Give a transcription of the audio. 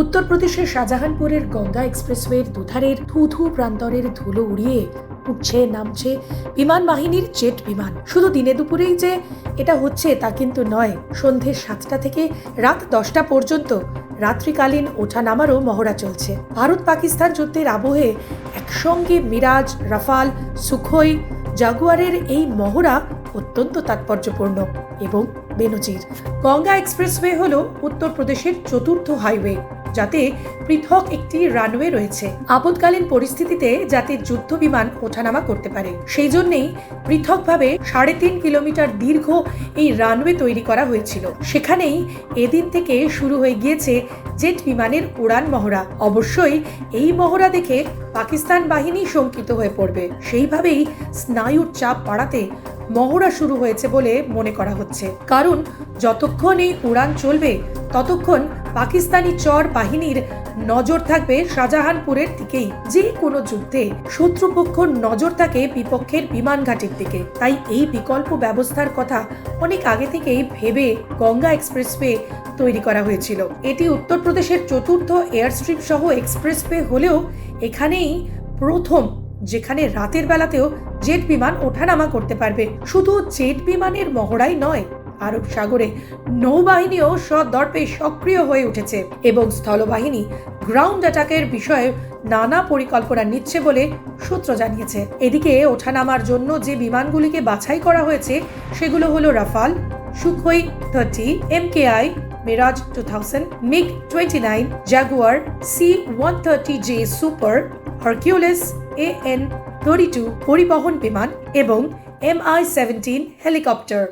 উত্তরপ্রদেশের শাহজাহানপুরের গঙ্গা এক্সপ্রেসওয়ের দুধারের থু থু প্রান্তরের ধুলো উড়িয়ে উঠছে, নামছে বিমান বাহিনীর জেট বিমান। শুধু দিনে দুপুরেই যে এটা হচ্ছে তা কিন্তু নয়। সন্ধে সাতটা থেকে রাত দশটা পর্যন্ত রাত্রিকালীন ওঠা নামারও মহড়া চলছে। ভারত পাকিস্তান যুদ্ধের আবহে একসঙ্গে মিরাজ, রাফাল, সুখোই, জাগুয়ারের এই মহড়া অত্যন্ত তাৎপর্যপূর্ণ এবং বেনজির। গঙ্গা এক্সপ্রেসওয়ে হল উত্তরপ্রদেশের চতুর্থ হাইওয়ে। যাতে পৃথক একটি রানওয়ে রয়েছে। আপৎকালীন পরিস্থিতিতে যাতে যুদ্ধ বিমান ওঠানামা করতে পারে। সেই জন্যেই পৃথকভাবে সাড়ে তিন কিলোমিটার দীর্ঘ এই রানওয়ে তৈরি করা হয়েছিল। সেখানেই এদিন থেকে শুরু হয়ে গিয়েছে জেট বিমানের উড়ান মহড়া। অবশ্যই এই মহড়া দেখে পাকিস্তান বাহিনী শঙ্কিত হয়ে পড়বে। সেইভাবেই স্নায়ুর চাপ বাড়াতে মহড়া শুরু হয়েছে বলে মনে করা হচ্ছে। কারণ যতক্ষণ এই উড়ান চলবে, ততক্ষণ পাকিস্তানি চর বাহিনীর নজর থাকবে শাহজাহানপুরের দিকেই। যে কোনো যুদ্ধে শত্রুপক্ষ নজর থাকে বিপক্ষের বিমান ঘাটির দিকে। তাই এই বিকল্প ব্যবস্থার কথা অনেক আগে থেকেই ভেবে গঙ্গা এক্সপ্রেসওয়ে তৈরি করা হয়েছিল। এটি উত্তরপ্রদেশের চতুর্থ এয়ারস্ট্রিপ সহ এক্সপ্রেসওয়ে হলেও এখানেই প্রথম, যেখানে রাতের বেলাতেও জেট বিমান ওঠানামা করতে পারবে। শুধু জেট বিমানের মহড়াই নয় আরব সাগরে নৌবাহিনীও সদর্পে সক্রিয় হয়ে উঠেছে এবং স্থলবাহিনী গ্রাউন্ড অ্যাটাকের বিষয়ে নানা পরিকল্পনা নিচ্ছে বলে সূত্র জানিয়েছে। এদিকে ওঠানামার জন্য যে বিমানগুলিকে বাছাই করা হয়েছে, সেগুলো হলো Rafale, Sukhoi thirty M K I, Mirage two thousand MiG twenty nine Jaguar, C one thirty J super, Hercules, A N thirty two পরিবহন বিমান এবং এম আই সেভেন্টিন হেলিকপ্টার।